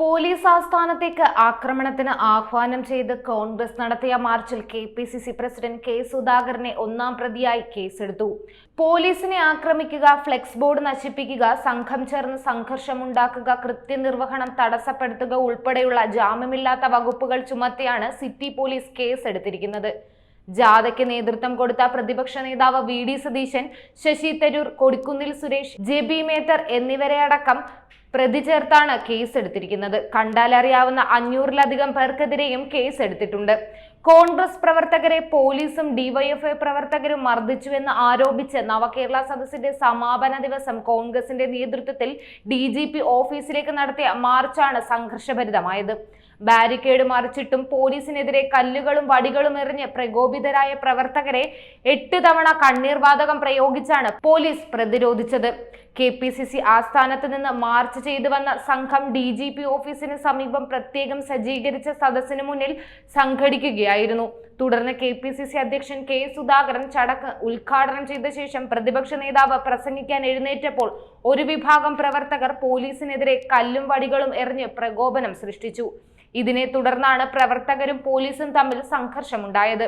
Police ആസ്ഥാനത്തേക്ക് ആക്രമണത്തിന് ആഹ്വാനം ചെയ്ത് കോൺഗ്രസ് നടത്തിയ മാർച്ചിൽ K P C C president K സുധാകരനെ ഒന്നാം പ്രതിയായി കേസെടുത്തു. പോലീസിനെ ആക്രമിക്കുക ഫ്ലെക്സ് ബോർഡ് നശിപ്പിക്കുക സംഘം ചേർന്ന് സംഘർഷമുണ്ടാക്കുക കൃത്യനിർവഹണം തടസ്സപ്പെടുത്തുക ഉൾപ്പെടെയുള്ള ജാമ്യമില്ലാത്ത വകുപ്പുകൾ ചുമത്തിയാണ് സിറ്റി പോലീസ് കേസെടുത്തിരിക്കുന്നത്. ജാഥയ്ക്ക് നേതൃത്വം കൊടുത്ത പ്രതിപക്ഷ നേതാവ് V D Satheesan Shashi Tharoor Kodikunnil Suresh J B Mather എന്നിവരെ അടക്കം പ്രതി ചേർത്താണ് കേസെടുത്തിരിക്കുന്നത്. കണ്ടാലറിയാവുന്ന അഞ്ഞൂറിലധികം പേർക്കെതിരെയും കേസെടുത്തിട്ടുണ്ട്. കോൺഗ്രസ് പ്രവർത്തകരെ പോലീസും ഡിവൈഎഫ്ഐ പ്രവർത്തകരും മർദ്ദിച്ചുവെന്ന് ആരോപിച്ച് നവകേരള സദസ്സിന്റെ സമാപന ദിവസം കോൺഗ്രസിന്റെ നേതൃത്വത്തിൽ ഡി ജി പി ഓഫീസിലേക്ക് നടത്തിയ മാർച്ചാണ് സംഘർഷഭരിതമായത്. ബാരിക്കേഡ് മറിച്ചിട്ടും പോലീസിനെതിരെ കല്ലുകളും വടികളും എറിഞ്ഞ് പ്രകോപിതരായ പ്രവർത്തകരെ എട്ട് തവണ കണ്ണീർവാതകം പ്രയോഗിച്ചാണ് പോലീസ് പ്രതിരോധിച്ചത്. കെ പി സി സി ആസ്ഥാനത്ത് നിന്ന് മാർച്ച് ചെയ്തു വന്ന സംഘം ഡി ജി പി ഓഫീസിന് സമീപം പ്രത്യേകം സജ്ജീകരിച്ച സദസ്സിന് മുന്നിൽ സംഘടിക്കുകയായിരുന്നു. തുടർന്ന് കെ പി സി സി അധ്യക്ഷൻ കെ സുധാകരൻ ചടക്ക് ഉദ്ഘാടനം ചെയ്ത ശേഷം പ്രതിപക്ഷ നേതാവ് പ്രസംഗിക്കാൻ എഴുന്നേറ്റപ്പോൾ ഒരു വിഭാഗം പ്രവർത്തകർ പോലീസിനെതിരെ കല്ലും വടികളും എറിഞ്ഞ് പ്രകോപനം സൃഷ്ടിച്ചു. ഇതിനെ തുടർന്നാണ് പ്രവർത്തകരും പോലീസും തമ്മിൽ സംഘർഷമുണ്ടായത്.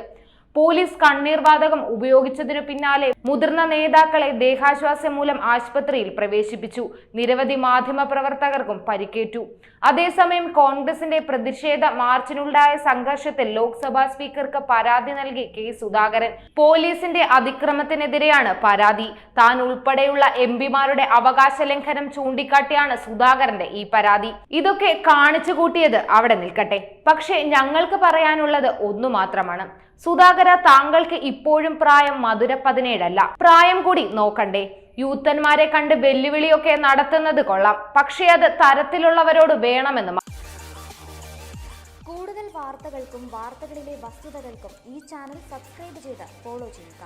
പോലീസ് കണ്ണീർ വാതകം ഉപയോഗിച്ചതിനു പിന്നാലെ മുതിർന്ന നേതാക്കളെ ദേഹാശ്വാസം മൂലം ആശുപത്രിയിൽ പ്രവേശിപ്പിച്ചു. നിരവധി മാധ്യമ പ്രവർത്തകർക്കും പരിക്കേറ്റു. അതേസമയം കോൺഗ്രസിന്റെ പ്രതിഷേധ മാർച്ചിനുണ്ടായ സംഘർഷത്തിൽ ലോക്സഭാ സ്പീക്കർക്ക് പരാതി നൽകി കെ സുധാകരൻ. പോലീസിന്റെ അതിക്രമത്തിനെതിരെയാണ് പരാതി. താൻ ഉൾപ്പെടെയുള്ള എം പിമാരുടെ അവകാശ ലംഘനം ചൂണ്ടിക്കാട്ടിയാണ് സുധാകരന്റെ ഈ പരാതി. ഇതൊക്കെ കാണിച്ചു കൂട്ടിയത് അവിടെ നിൽക്കട്ടെ. പക്ഷേ ഞങ്ങൾക്ക് പറയാനുള്ളത് ഒന്നു മാത്രമാണ് സുധാകര താങ്കൾക്ക് ഇപ്പോഴും പ്രായം മധുര പതിനേഴല്ല. പ്രായം കൂടി നോക്കണ്ടേ. യൂത്തന്മാരെ കണ്ട് വെല്ലുവിളിയൊക്കെ നടത്തുന്നത് കൊള്ളാം. പക്ഷേ അത് തരത്തിലുള്ളവരോട് വേണമെന്ന് കൂടുതൽ വാർത്തകൾക്കും വാർത്തകളിലെ വസ്തുതകൾക്കും ഈ ചാനൽ സബ്സ്ക്രൈബ് ചെയ്ത് ഫോളോ ചെയ്യുക.